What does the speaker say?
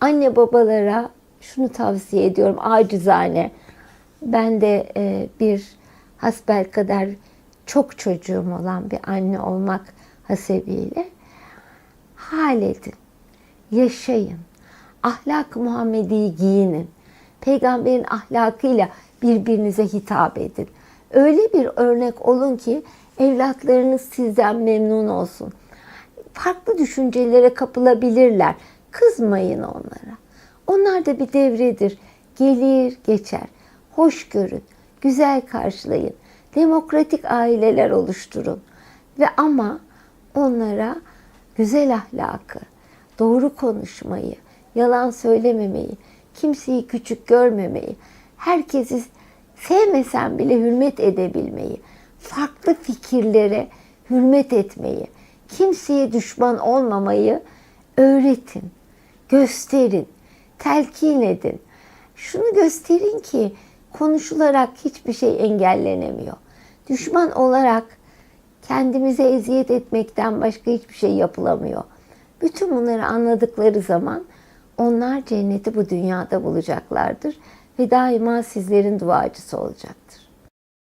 Anne babalara şunu tavsiye ediyorum acizane. Ben de e, bir hasbelkader çok çocuğum olan bir anne olmak hasebiyle hal edin, yaşayın, ahlak Muhammedi'yi giyinin, peygamberin ahlakıyla birbirinize hitap edin. Öyle bir örnek olun ki evlatlarınız sizden memnun olsun. Farklı düşüncelere kapılabilirler. Kızmayın onlara. Onlar da bir devredir. Gelir, geçer. Hoş görün, güzel karşılayın. Demokratik aileler oluşturun. Ve ama onlara güzel ahlakı, doğru konuşmayı, yalan söylememeyi, kimseyi küçük görmemeyi, herkesi sevmesen bile hürmet edebilmeyi, farklı fikirlere hürmet etmeyi, kimseye düşman olmamayı öğretin, gösterin, telkin edin. Şunu gösterin ki konuşularak hiçbir şey engellenemiyor. Düşman olarak kendimize eziyet etmekten başka hiçbir şey yapılamıyor. Bütün bunları anladıkları zaman onlar cenneti bu dünyada bulacaklardır ve daima sizlerin duacısı olacaktır.